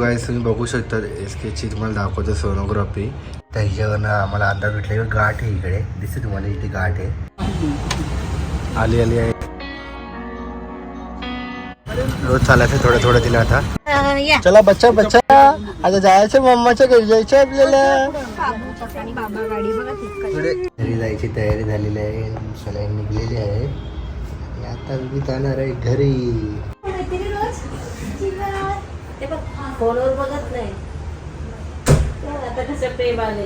गाईस तुम्ही बघू शकता एस केची तुम्हाला दाखवतो सोनोग्राफी त्या हिच्यावरनं आम्हाला अंदाज भेटला की गाठ आहे इकडे. दिसते तुम्हाला इथे गाठ आहे. आली आली आहे रोज चालायचं थोडं थोडं तिला आता. चला बच्चा बच्चा. आता जायचं मम्माच्या घरी जायचं आपल्याला. घरी जायची तयारी झालेली आहे. सलाईन निघलेली आहे. आता मी जाणार आहे घरी. ते बघ फोनवर बघत नाही. आता कसं प्रेम आले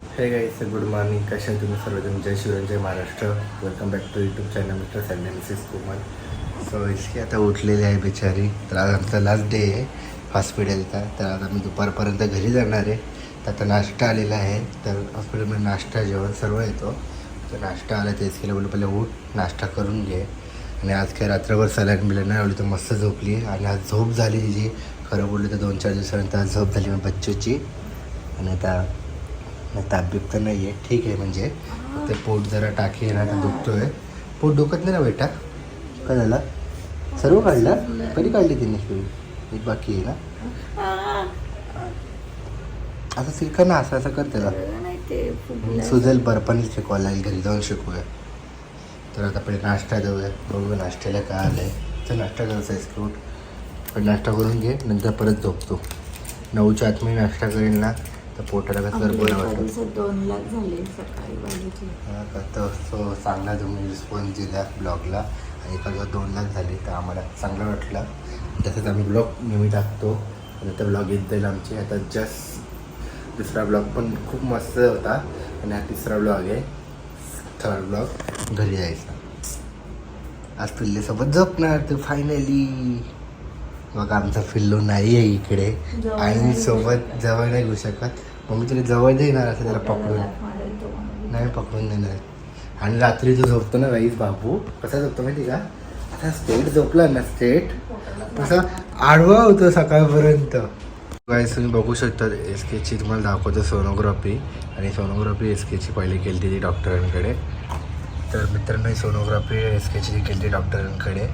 हे गाईस गुड मॉर्निंग कशा तुम्ही सर्वजण? जय शिवराय जय Maharashtra. Welcome back to YouTube channel mister Sunday Mrs Kumar so इसकी आता उठलेली आहे बिचारी. तर आज आमचा लास्ट डे आहे. हॉस्पिटलचा तर आज आम्ही दुपारपर्यंत घरी जाणार आहे. आता नाश्ता आलेला आहे. तर हॉस्पिटलमध्ये नाश्ता जेवण सर्व येतो. तर नाश्ता आला तेच केलं. बोललं पहिले उठ नाश्ता करून घे. आणि आज काय रात्रभर सलाईन बिलाईन नाही आवडली तर मस्त झोपली. आणि आज झोप झाली तिची. खरं बोललं तर दोन चार दिवसानंतर आज झोप झाली मग बच्चूची. आणि आता ताप बीप तर नाही आहे ठीक आहे म्हणजे. ते पोट जरा टाकी आहे ना तर दुखतोय. पोट दुखत नाही ना बेटा? काय झालं सर्व काढलं? कधी काढली तिने? बाकी आहे ना? असं शिका ना असं असं कर त्याला. सुजल बर्फाने शिकवायला लागेल घरी जाऊन शिकूया. तर आता पहिले नाश्ता देऊया. बघूया नाश्त्याला काय आलं आहे तर नाश्ता करायचा आहे फ्रूट पण नाश्ता करून घे नंतर परत झोपतो. नऊच्या आत मी नाश्ता करेन ना तर पोटाला कसं तर बरं वाटतं. दोन लाख झाले सकाळी हा का, तर तो चांगला तुम्ही रिस्पॉन्स दिला ब्लॉगला आणि दिवस दोन लाख झाले तर आम्हाला चांगलं वाटलं. तसंच आम्ही ब्लॉग नेहमी टाकतो. नंतर ब्लॉग येत जाईल आमचे. आता जस्ट दुसरा ब्लॉग पण खूप मस्त होता. आणि हा तिसरा ब्लॉग आहे. Third blog. घरी जायचा आज पिल्लेसोबत झोपणार तर फायनली बघा आमचा फिल्लो नाही आहे इकडे. आणि नाही. सोबत जवळ नाही घेऊ शकत. मग तुला जवळ देणार असं त्याला पकडून. नाही पकडून देणार. आणि रात्री जो झोपतो ना राईस बाबू कसा झोपतो माहिती का? आता स्टेट झोपला ना स्टेट तसा आडवा होतो सकाळपर्यंत. गाईस तुम्ही बघू शकता एस केची तुम्हाला दाखवतो सोनोग्राफी आणि सोनोग्राफी एस केची पहिली केली ती डॉक्टरांकडे तर मित्रांनो ही सोनोग्राफी एस केची केली ती डॉक्टरांकडे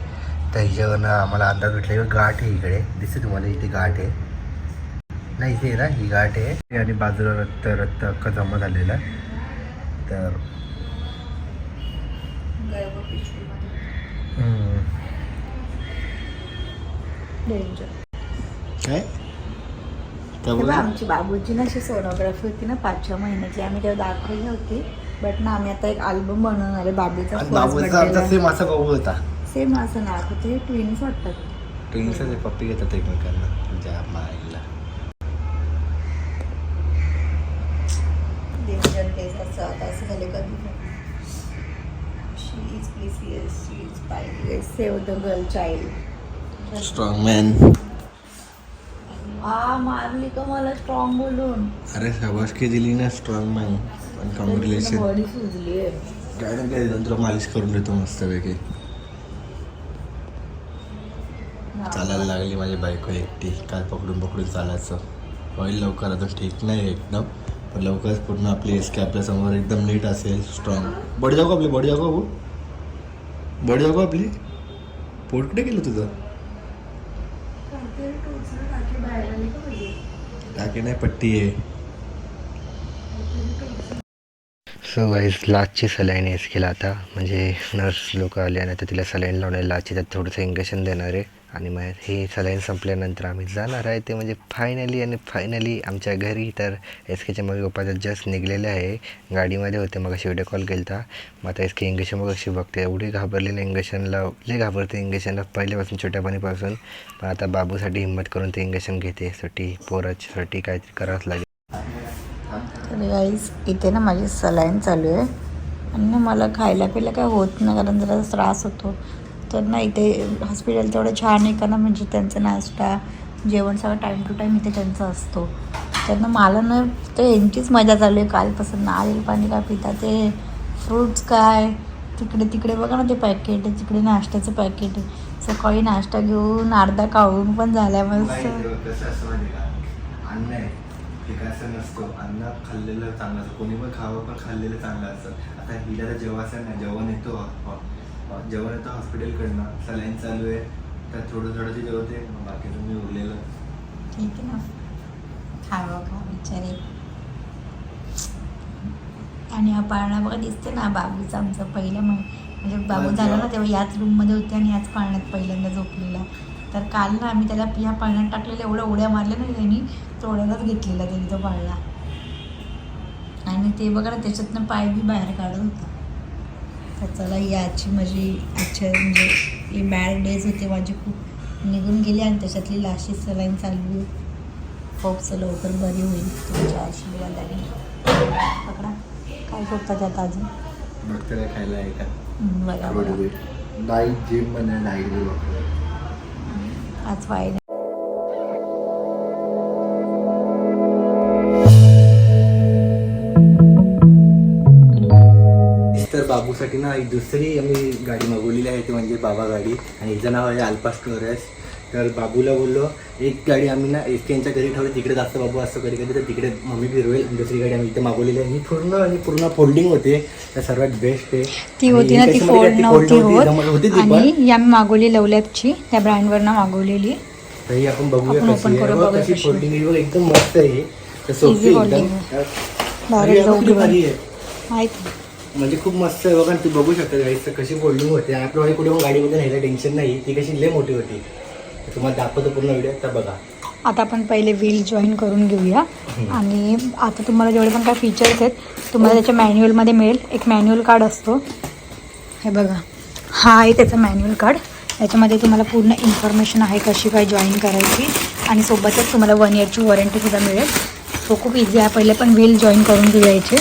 तर हिच्यावरनं आम्हाला अंदाज भेटला की गाठ आहे इकडे. दिसते तुम्हाला इथे गाठ आहे. नाही इथे ना ही गाठ आहे. आणि बाजूला रक्त रक्त अख्खा जमा झालेला. तर. काय? बोलला? आमची बाबूची ना अशी सोनोग्राफी होती ना पाच सहा महिन्याची. आम्ही तेव्हा दाखवली होती. बट ना आम्ही आता एक अल्बम बनवणार आहे बाबूचा बाबूचा आमचा सेम असा बघू होता. सेम असं नाव होतं हे ट्विन्स वाटतात. ते पप्पी घेतात एकमेकांना तुमच्या माईला. डेंजर असं आता असं झालं कधी she is precious she is priceless save the girl child strong man आ मारली का मला स्ट्रॉंग बोलून? अरे शाबासकी दिली ना स्ट्रॉंग मॅन पण कॉंग्रॅच्युलेशन बॉडी सुजली आहे. काय ना काय तुला मालिश करून देतो मस्तपैकी. चालायला लागली माझी बायको एकटी. काय पकडून पकडून चालायचं. होईल लवकर आता ठीक नाही एकदम. पण लवकरच पूर्ण आपली एस के आपल्यासमोर एकदम नीट असेल स्ट्रॉंग बॉडी जाऊ का आपली बॉडी जाऊ का बॉडी जाऊ का आपली. पोट कुठे गेलं तुझं? दागिने पट्टी आहे सो वाईज लाचची सलाईन एस केला आता. म्हणजे नर्स लोक आले आणि आता तिला सलाईन लावणार लाचची त्यात थोडंसं इंजेक्शन देणार आहे. आणि मग ही सलाईन संपल्यानंतर आम्ही जाणार आहे. ते म्हणजे फायनली आणि फायनली आमच्या घरी तर एस केच्या मम्मी पप्पाचा जस्ट निघलेले आहे. गाडीमध्ये होते. मग अशी व्हिडिओ कॉल केला मग आता एस के इंजेक्शन मग अशी बघते. एवढी घाबरलेली इंजेक्शनला लई घाबरते इंजेक्शनला पहिल्यापासून छोट्यापणीपासून. पण आता बाबूसाठी हिंमत करून ते इंजेक्शन घेते. साठी पोराच्यासाठी काहीतरी करावंच लागेल. तर गाईज इथे ना माझी सलाईन चालू आहे. आणि ना मला खायला प्यायला काय होत नाही कारण जरा त्रास होतो. तर ना इथे हॉस्पिटल तेवढं छान आहे का ना म्हणजे त्यांचा नाश्ता जेवण सगळं टाईम टू टाईम इथे त्यांचा असतो. तर ना मला ना ते यांचीच मजा चालू आहे. कालपासून नारळ पाणी काय पिता ते फ्रूट्स काय तिकडे तिकडे बघा ना ते पॅकेट आहे तिकडे नाश्त्याचं पॅकेट आहे सकाळी नाश्ता घेऊन अर्धा काढून पण झाला मस्त. का हे काय असं नसतं अन्न खाल्लेलं चांगलं असतं. कोणी पण खावं पण खाल्लेलं चांगलं असतं. आता हिला असं नाही जेवण येतो जेवण येतं हॉस्पिटलकडनं सलाईन चालू आहे तर थोडं थोडं ते जेवते मग बाकीचं मी उरलेलं. ठीक आहे ना. खावं खा बिचारे. आणि पाळणा बघा दिसते ना बाबूचा आमचा पहिलं म्हण म्हणजे बाबू झाला ना तेव्हा याच रूममध्ये होते आणि याच पाळण्यात पहिल्यांदा झोपलेला. तर काल ना आम्ही त्याला ह्या पाळण्यात टाकलेल्या एवढ्या उड्या मारल्या ना त्यांनी तोडायलाच घेतलेला त्यांनी तो पाळणा आणि ते बघा ना त्याच्यातनं पाय बी बाहेर काढत होता. तर चला ही आजची माझी आजच्या म्हणजे ही बॅड डेज होते माझे खूप. निघून गेले आणि त्याच्यातली लाशी सलाईन चालू आहे होपचं लवकर बरी होईल. तुमच्या आशीर्वादाने. पकडा. काय करतात त्यात अजून? खायला आहे का? बघा नाईट जिममध्ये नाईट आज फायदा तर बाबूसाठी ना एक दुसरी आम्ही गाडी मागवलेली आहे ती म्हणजे बाबा गाडी. आणि हिचं नाव आहे अल्पा स्टोरेस तर बाबूला बोललो एक गाडी आम्ही ना एस यांच्या घरी ठेवली तिकडे जास्त बाबू असतो कधी कधी तर तिकडे मम्मी फिरवेल दुसरी गाडी आम्ही इथे मागवलेली आहे. ही पूर्ण आणि पूर्ण फोल्डिंग होते. तर सर्वात बेस्ट आहे. ती होती ना ती फोल्ड? ती नव्हती होत. ती आणि या मी मागवली लवलॅपची त्या ब्रँडवर ना मागवलेली. तर ही आपण बघूया कशी. फोल्डिंग एकदम मस्त आहे. तर सोपी एकदम. म्हणजे खूप मस्त आहे. बघा तुम्ही बघू शकता गाईस कशी फोल्डिंग होते. आपल्याला कुठे गाडीमध्ये न्यायला टेन्शन नाही. ती कशी लय मोठी होती. तुम्हाला दाखवतो पूर्ण व्हिडिओ तर बघा. आता आपण पहिले व्हील जॉईन करून घेऊया. आणि आता तुम्हाला जेवढे पण काय फीचर्स आहेत तुम्हाला त्याच्या मॅन्युअलमध्ये मिळेल. एक मॅन्युअल कार्ड असतो. हे बघा. हा आहे त्याचा मॅन्युअल कार्ड याच्यामध्ये तुम्हाला पूर्ण इन्फॉर्मेशन आहे कशी काय जॉईन करायची. आणि सोबतच तुम्हाला वन इयरची वॉरंटीसुद्धा मिळेल. सो खूप इझी आहे. पहिले पण व्हील जॉईन करून घेऊ याचे.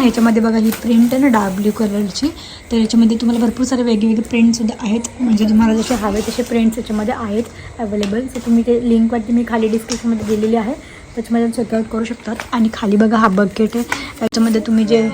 ह्याच्यामध्ये बघा ही प्रिंट आहे ना डार्क ब्ल्यू कलरची तर याच्यामध्ये तुम्हाला भरपूर सारे वेगवेगळे प्रिंटसुद्धा आहेत. म्हणजे तुम्हाला जसे हवे तसे प्रिंट्स याच्यामध्ये आहेत अवेलेबल सो तुम्ही ते लिंकवरती मी खाली डिस्क्रिप्शनमध्ये दिलेली आहे. त्याच्यामध्ये चेकआउट करू शकतात. आणि खाली बघा हा बकेट आहे. याच्यामध्ये तुम्ही जे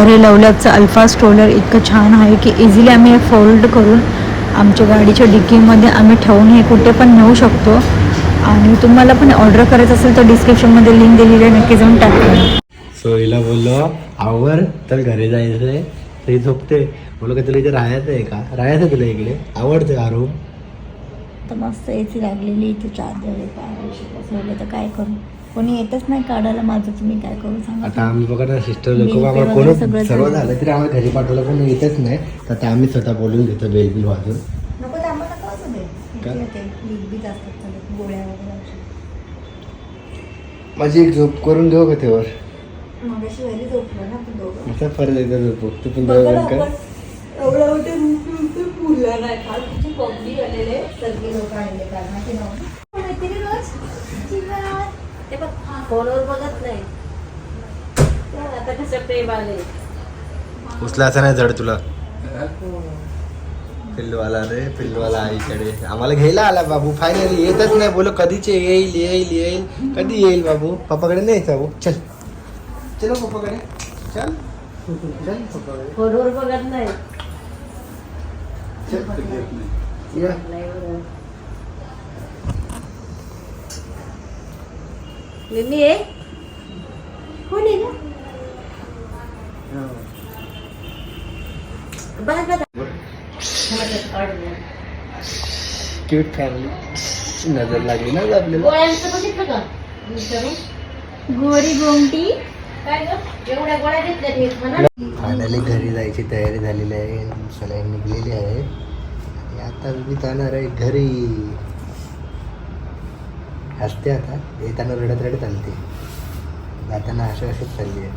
तर हे लवलॅपचं अल्फा स्ट्रोलर इतकं छान आहे की इझिली आम्ही हे फोल्ड करून आमच्या गाडीच्या डिकीमध्ये आम्ही ठेवून हे कुठे पण नेऊ शकतो. आणि तुम्हाला पण ऑर्डर करायचं असेल तर डिस्क्रिप्शनमध्ये लिंक दिलेली आहे नक्की जाऊन टाका सो हिला बोललो आवर तर घरी जायचंय. तर ही झोपते. बोलो का तुला इथे राहायचं आहे का? राहायचं आहे तुला इकडे. आवडतं का रूम तर मस्त ए सी लागलेली इथे चार्जर आहे काय तर काय करू? कोणी येतच नाही काढायला माझं तुम्ही काय करू सांगा आता आम्ही बघा ना सिस्टर बिल लोक पे आम्हाला वगैरे कोण सगळं सर्व झालं. झालं तरी आम्हाला घरी पाठवलं पण येतच नाही तर आता आम्ही स्वतः बोलून घेतो बेल बिल वाजून नको आम्हाला नका असू दे का? इथे येते लीक बीक असतात गोळ्या वगैरे औषध. माझी एक झोप करून घेऊ का मगाशी झोपलो ना आपण दोघं असा फरक एकदा झोपू तू पण बघा जाऊ ना का आपण एवढं मोठे रूम फुलं नाही काल किती पब्लिक आलेले सगळे लोक आलेले कारणाची नाव मैत्रिणी रोज जीवा. ते बघ फोनवर बघत नाही. आता कसं प्रेम आले उचला असं नाही जड तुला. पिल्लूवाला रे पिल्लूवाला आईकडे. आम्हाला घ्यायला आला बाबू फायनली येतच नाही. बोलो कधीचे येईल येईल येईल? कधी येईल बाबू? पप्पाकडे नाही भाऊ चल. चलो पप्पाकडे. चल. चल पप्पाकडे. फोनवर बघत नाही. चल या. मम्मी आहे कोण क्यूट फॅमिली नजर लागली ना आपल्याला गोळ्यांचं बघितलं का विचारून? गोरी गोमटी काय ग एवढ्या गोळ्या घेतल्या मी म्हणा फायनली घरी जायची तयारी झालेली आहे सलाईन निघलेली आहे आता मी जाणार आहे घरी हसते आता. येताना रडत रडत आलते जाताना अशा अशीच चालली आहे.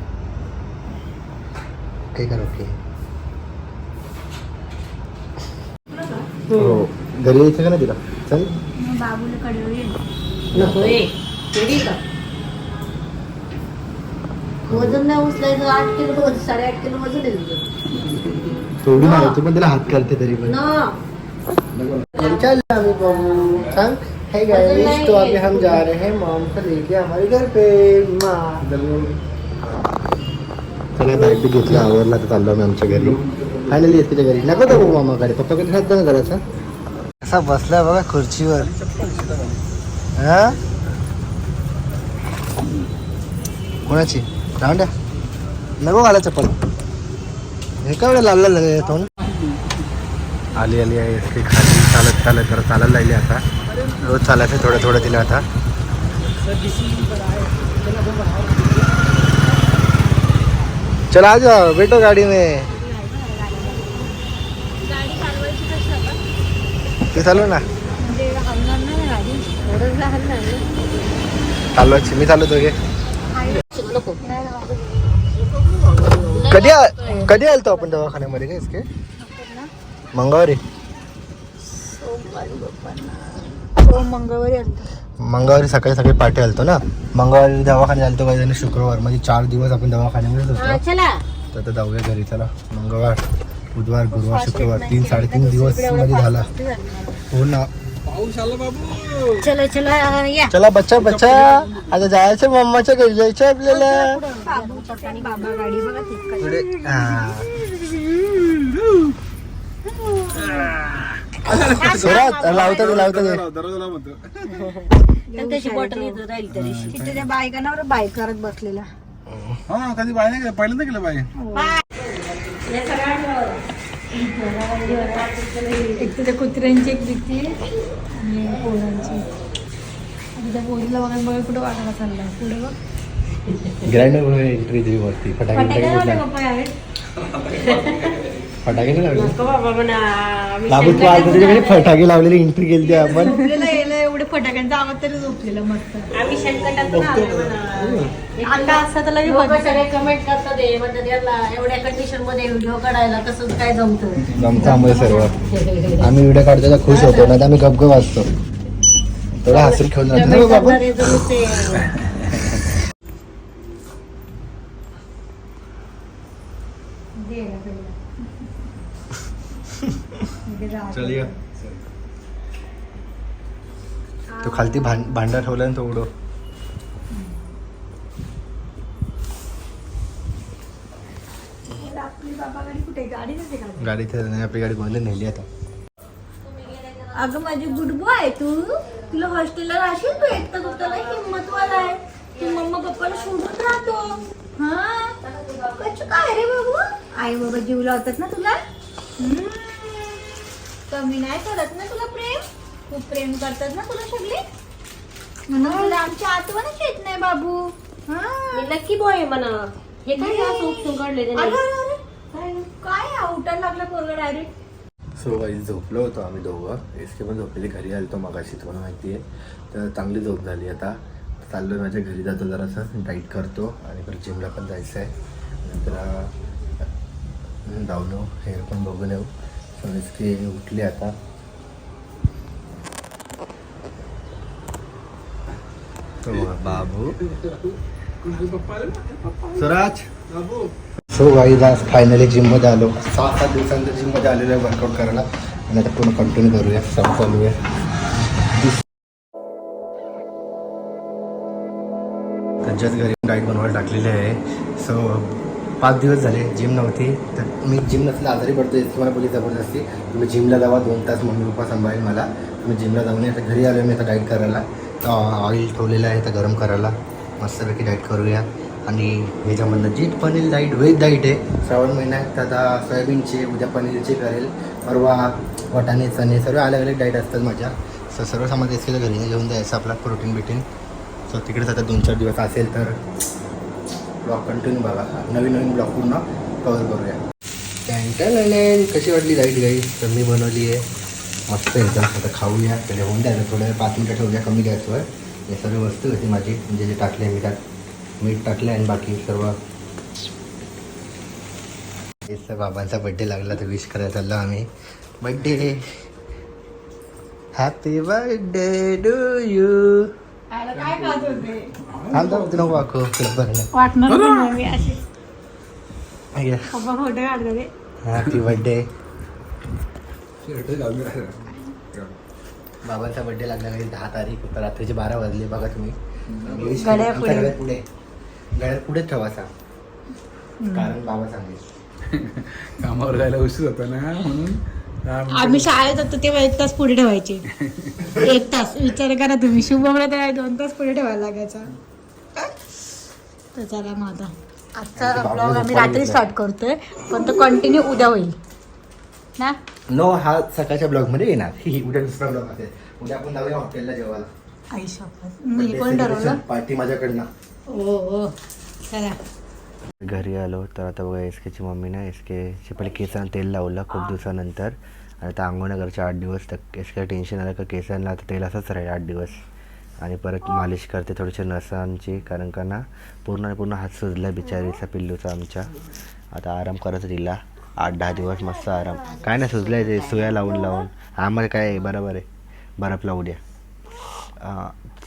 ओके कर ओके हो. घरी यायचं का ना तिला? चल. बाबूला कडे वजन नाही उचलायचं आठ किलो वजन साडेआठ किलो वजन आहे तुझं. थोडी मारायची पण तिला हात करते तरी पण. सांग. हे गाइस तो अभी हम जा रहे हैं मॉम को लेके हमारे घर पे माँ चला बॅग बी घेतला आवरला तर चाललो आम्ही आमच्या घरी फायनली येते घरी नको तो मामाकडे पप्पाकडे राहत ना जरासा असा बसला बघा खुर्चीवर हा कोणाची राहून द्या नको घाला चप्पल हे काय लाल लाल येतो आली आली आहे ती खाली चालत चालत जरा चालायला लागली आता रोज चालायचं थोडं थोडं तिला आता. चला आ जाओ बैठो गाड़ी में ते चालू ना. चालवायची मी चालवतो घे नको कधी कधी आलतो आपण दवाखान्यामध्ये काय इसके? मंगळवारी. मंगळवारी मंगळवारी सकाळी सकाळी पाठी आलतो ना? मंगळवारी दवाखान्यात आलतो काही जणी शुक्रवार म्हणजे चार दिवस आपण दवाखान्यामध्येच हा होतो चला. तर आता जाऊया घरी चला. मंगळवार बुधवार गुरुवार शुक्रवार तीन साडेतीन दिवसमध्ये झाला. हो ना. चला चला या. चला बच्चा बच्चा. आता जायचं मम्माच्या घरी जायचं आपल्याला. पुढे. हा. सुरात लावतो ते लावतो ते. त्याची बॉटल इथं राहील तरी. तिथे त्या बायकांवर बाईक करत बसलेला हा कधी बाय नाही केलं? पहिल्यांदा केलं बाय. एक तर त्या कुत्र्यांची एक भीती आणि पोरांची. आणि त्या पोरीला बघा बघा कुठं वाटायला चाललाय? पुढे बघ. ग्रँड एंट्री दिली वरती. फटाके फटाके यावेळेस. फटाके नाही लावले? नको बाबा म्हणा बाबू तू आज त्याच्याकडे फटाके लावलेली एंट्री केली आपण. झोपलेला यायला एवढे फटाक्यांचा आवाज तरी झोपलेला मस्त. आम्ही आलो म्हणा तर लोकं सगळे कमेंट करतात हे म्हणतात याला एवढ्या कंडिशनमध्ये व्हिडिओ काढायला कसं काय जमतं? सर्व. आम्ही व्हिडिओ काढतो तेव्हा खुश होतो नाही आम्ही गपगप असतो थोडा हसून खेळून ना बाबा करणारे चलिए। तो खालती भांडा ठेवला ना तो उडो गाडी कुठे? इथे नाही आपली गाडी कोणती नेली आता. अगं माझी गुडबो आहे तू. तुला हॉस्टेलला राहशील तू एकटा तुला हिंमतवाला आहे. तू मम्मा पप्पाला सोडून राहतो. हा? कच काय रे बाबू? आई बाबा जीव लावतात ना तुला? हम्म. कमी नाही करत ना तुला प्रेम? खूप प्रेम करतात ना तुला सगळे? म्हणून तुला आमची आठवणच येत नाही बाबू. हा. मी नक्की बॉय आहे म्हणा. हे काय असं उपसून काढले अरे, त्याने? अरे, अरे. काय आउटायला लागला पोरगा डायरेक्ट सो काही झोपलो होतो आम्ही दोघं. एस के पण झोपलेली घरी आलतो मगाशी तुम्हाला माहिती आहे तर चांगली झोप झाली आता. चाललो माझ्या घरी जातो जरासं डाईट करतो आणि परत जिमला पण जायचं आहे नंतर धावलो हेअर पण बघून येऊ. सो उठली आता. तो बाबू. स्वराज. सो गाईज आज फायनली जिममध्ये आलो. सहा सात दिवसांतर जिममध्ये आलेलो आहे वर्कआउट करायला. आणि आता पूर्ण कंटिन्यू करूया सब त्यांच्याच घरी डाईट बनवायला टाकलेली आहे. सो पाच दिवस झाले जिम नव्हती. तर मी जिम नसलं आजारी पडतो याची मला बोली जबरदस्ती. तुम्ही जिमला जावा दोन तास मम्मी पप्पा सांभाळेल मला. तुम्ही जिमला जाऊन आता घरी आलो मी आता डाईट करायला. ऑइल ठेवलेलं आहे तर गरम करायला. मस्तपैकी डाईट करूया. आणि ह्याच्यामधनं जी पनीर डाईट व्हेज डाईट आहे श्रावण महिन्यात आता सोयाबीनचे उद्या पनीरचे करेल. परवा वाटाणे चणे सर्व अलग अलग डाईट असतात माझ्या. सो सर्व एसकेच्या घरी घेऊन जायचं आपला प्रोटीन बिटीन सो तिकडेच आता दोन चार दिवस असेल तर ब्लॉग कंटिन्यू बघा. नवीन नवीन ब्लॉग पूर्ण कवर करूया. कॅन्टल कशी वाटली लाइट गाई तर मी बनवली आहे. मस्त एकदम. आता खाऊया. त्याला होऊन द्यायला थोडं पाच मिनटं ठेवूया. कमी गॅसवर हे सर्व वस्तू होती माझी. म्हणजे जे टाकले मी त्यात. मीठ टाकले आणि बाकी सर्व. हेच बाबांचा बड्डे लागला तर विश करायला चाललो आम्ही. Birthday happy birthday do you काय खात होते? थांब थांब तुला वाकू तुला बघणं वाटणार नाही मी अशी. अय्या पप्पा फोटो काढतो हॅपी बर्थडे शर्ट घालून राहिला. बाबांचा बर्थडे लागला दहा तारीख आता रात्रीचे बारा वाजले बघा तुम्ही. गड्या आमच्या पुढे. गड्यात पुढे. गड्यात पुढे ठेवायचा कारण बाबा सांगेल. कामावर जायला उशीर होता ना म्हणून. आम्ही शाळेत होतो तेव्हा एक तास पुढे ठेवायचे. एक तास. विचार करा तुम्ही. शुभमला तेव्हा दोन तास पुढे ठेवायला लागायचा. तर चला मग आता. आजचा ब्लॉग आम्ही रात्री स्टार्ट करतोय. पण तो कंटिन्यू उद्या होईल. ना? नो हा सकाळच्या ब्लॉगमध्ये येणार. ही उद्या दुसरा ब्लॉग असेल उद्या आपण जाऊया हॉटेलला जेवायला. आई शपथ. मी कोण ठरवलं. पार्टी माझ्याकडनं. हो हो. चला. घरी आलो तर आता बघा एस केची मम्मीनं एस केची पहिले केसांना तेल लावलं खूप दिवसानंतर. आणि आता आंघोळनगरचे आठ दिवस तर एस के टेन्शन आलं का केसांना आता तेल असंच राहील आठ दिवस. आणि परत मालिश करते थोडीशी नसांची कारण का ना पूर्ण पूर्ण हात सुजला बिचारीचा पिल्लूचा आमच्या. आता आराम करत दिला आठ दहा दिवस मस्त आराम. काय नाही सुजलं आहे ते सुया लावून लावून. आम्हाला काय आहे, बरोबर आहे. बर्फ लावू द्या.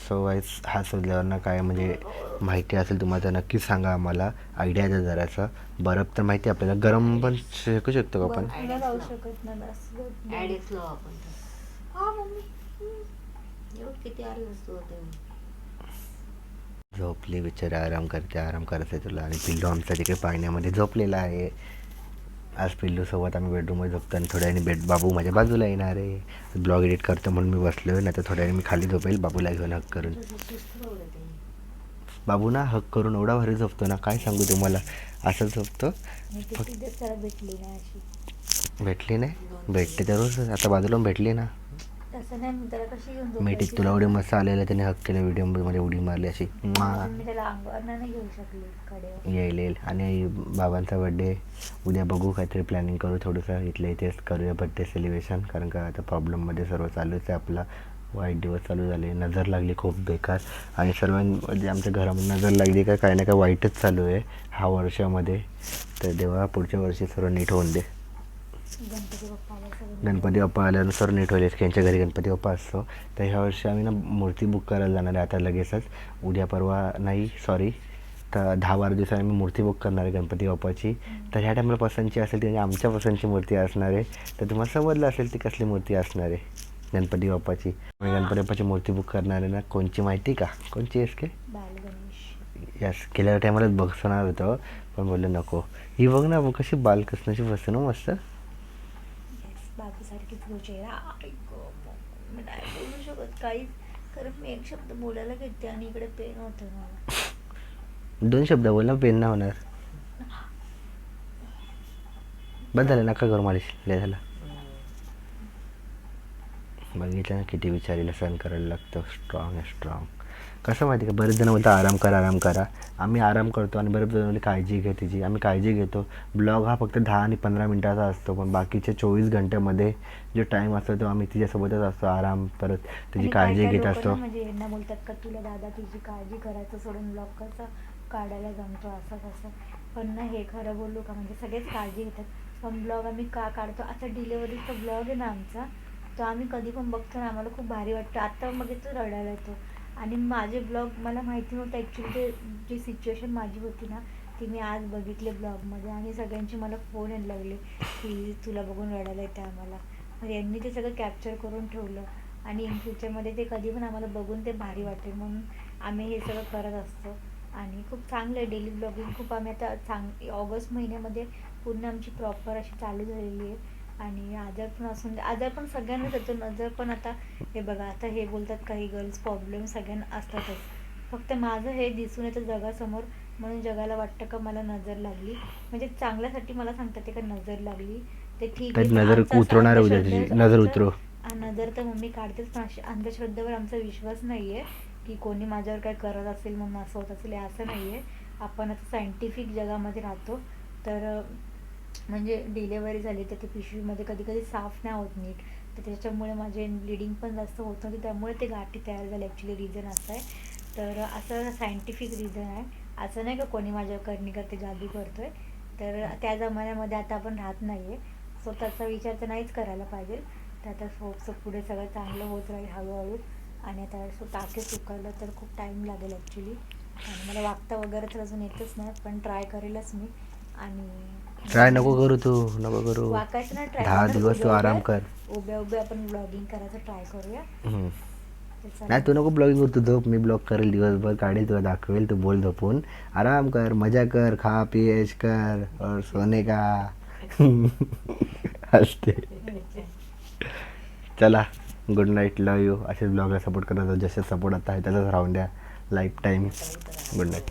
सो वाईज हा शोधल्यावरनं काय म्हणजे माहिती असेल तुम्हाला तर नक्कीच सांगा आम्हाला. आयडिया द्या जरासा. बर्फ तर माहिती आहे आपल्याला गरम पण शिकू शकतो का आपण? ऍडिक्स लावू आपण. एवढं किती आले वस्तू होते झोपली बिचारी आराम करते आराम करते तुला. आणि पिल्लू आमचा तिकडे पाण्यामध्ये झोपलेला आहे. आज पिल्लूसोबत आम्ही बेडरूममध्ये झोपतो आणि थोड्या वेळाने बेड बाबू माझ्या बाजूला येणार आहे. ब्लॉग एडिट करतो म्हणून मी बसलो आहे नाही तर थोड्या वेळाने मी खाली झोपेल बाबूला घेऊन हक करून. बाबू ना हक करून एवढा भारी झोपतो ना काय सांगू तुम्हाला? असं झोपतो. भेटली नाही अशी. भेटली नाही? भेटते तर रोज आता बाजूला भेटली ना. तसं नाही मी त्याला कशी घेऊन मी टिक तुला एवढे मस्त आलेलं त्याने हक केलं व्हिडिओमध्ये उडी मारली अशी. म्वा. मी त्याला अंगावर नाही घेऊ शकले कडे येईल येईल. आणि बाबांचा बड्डे उद्या बघू काहीतरी प्लॅनिंग करू थोडंसं इथल्या इथेच करूया बड्डे सेलिब्रेशन कारण का आता प्रॉब्लेममध्ये सर्व चालूच आहे आपला. वाईट दिवस चालू झाले. नजर लागली खूप बेकार. आणि सर्वांमध्ये आमच्या घरामध्ये नजर लागली का काही ना काय वाईटच चालू आहे. हा वर्षामध्ये. तर देवा पुढच्या वर्षी सर्व नीट होऊन दे. गणपती बाप्पा आल्यानुसार नीट होईल यांच्या घरी गणपती बाप्पा असतो. तर ह्या वर्षी आम्ही ना मूर्ती बुक करायला जाणार आहे. आता लगेचच. उद्या परवा नाही सॉरी तर दहा बारा दिवसांनी आम्ही मूर्ती बुक करणार आहे गणपती बाप्पाची. तर ह्या टायमाला पसंतची असेल ती म्हणजे आमच्या पसंतची मूर्ती असणार आहे. तर तुम्हाला समजलं असेल ती कसली मूर्ती असणार आहे गणपती बाप्पाची. आम्ही गणपती बाप्पाची मूर्ती बुक करणार आहे ना कोणची माहिती का? कोणची आहेस के? यस गेल्या टायमालाच बसणार होतं. पण बोललं नको. ही बघ ना कशी बालकृष्णाची बसते ना मस्त. बाबूसारखीच तो चेहरा आई मग मी नाही बोलू शकत काहीच कारण मी एक शब्द बोलायला घेते आणि इकडे पेन होतं मला. दोन शब्द बोल ना पेन ना होणार. बस झालं नका करू मालिश. लय झालं. बघितलं ना किती विचारीला सहन करायला लागतं. स्ट्रॉंग आहे स्ट्रॉंग कसं माहिती का? बरेच जण बोलतात आराम करा आराम करा. आम्ही आराम करतो आणि बरेच जण काळजी घे तिची. आम्ही काळजी घेतो. ब्लॉग हा फक्त दहा आणि पंधरा मिनटाचा असतो पण बाकीचे चोवीस घंट्यामध्ये जो टाईम असतो तो आम्ही तिच्यासोबतच असतो आराम परत आणि काळजी घेत असतो. म्हणजे यांना बोलतात का तुला दादा तुझी काळजी करायचं सोडून ब्लॉग कसं काढायला जमतो? असं कसं पण ना हे खरं बोललो का म्हणजे सगळेच काळजी घेतात. पण ब्लॉग आम्ही का काढतो? आता डिलेवरीचा ब्लॉग आहे ना आमचा तो आम्ही कधी पण बघतो ना आम्हाला खूप भारी वाटतं. आता बघितलं रडायला येतो. आणि माझे ब्लॉग मला माहिती नव्हतं ॲक्च्युली ते जी सिच्युएशन माझी होती ना ती मी आज बघितले ब्लॉगमध्ये आणि सगळ्यांचे मला फोन यायला लागले की तुला बघून रडायला येते आम्हाला. मग यांनी ते सगळं कॅप्चर करून ठेवलं आणि इन फ्युचरमध्ये ते कधी पण आम्हाला बघून ते भारी वाटेल म्हणून आम्ही हे सगळं करत असतो. आणि खूप चांगलं आहे डेली ब्लॉगिंग खूप आम्ही आता चांग ऑगस्ट महिन्यामध्ये पूर्ण आमची प्रॉपर अशी चालू झालेली आहे. आणि आजार पण असून दे आजार पण सगळ्यांनाच येतो नजर पण आता हे बघा आता हे बोलतात काही गर्ल्स प्रॉब्लेम सगळ्यांना असतातच फक्त माझं हे दिसून येतं जगासमोर म्हणून जगाला वाटतं का मला नजर लागली म्हणजे चांगल्यासाठी मला सांगतात ते का नजर लागली ते ठीक आहे. नजर उतरवणार. नजर उतरव. नजर तर मम्मी काढतेच पण अशी अंधश्रद्धेवर आमचा विश्वास नाही आहे की कोणी माझ्यावर काय करत असेल म्हणून असं होत असेल असं नाही आहे आपण आता सायंटिफिक जगामध्ये राहतो तर म्हणजे डिलेवरी झाली तर ते पिशवीमध्ये कधी कधी साफ नाही होत नीट. तर त्याच्यामुळे माझे ब्लिडिंग पण जास्त होत नव्हती. त्यामुळे ते गाठी तयार झाले. ॲक्च्युली रिझन असं आहे. तर असं सायंटिफिक रिझन आहे. असं नाही का कोणी माझ्या करणी करते जादू करतो आहे तर त्या जमान्यामध्ये आता आपण राहत नाही आहे सो त्याचा विचार तर नाहीच करायला पाहिजे. तर आता सोपचं पुढे सगळं चांगलं होत राहील हळूहळू. आणि आता सो टाके सुकायला तर खूप टाईम लागेल ॲक्च्युली आणि मला वागता वगैरे तर अजून येतच नाही. पण ट्राय करेलच मी. आणि ट्राय नको करू तू नको करू. वाकायचं नाही ट्राय दहा दिवस तू आराम कर. उभ्या उभ्या आपण ब्लॉगिंग करायचं ट्राय करूया. हम्म. नाही तू नको ब्लॉगिंग करू तू झोप मी ब्लॉग करेल दिवसभर काढेल तुला दाखवेल तू बोल झोपून. आराम कर मजा कर खा पी ऐश कर और सोने का. असते चला गुड नाईट लव यू असेच ब्लॉगला सपोर्ट करत जसे सपोर्ट आता आहे त्याचाच राहून द्या. Life time good night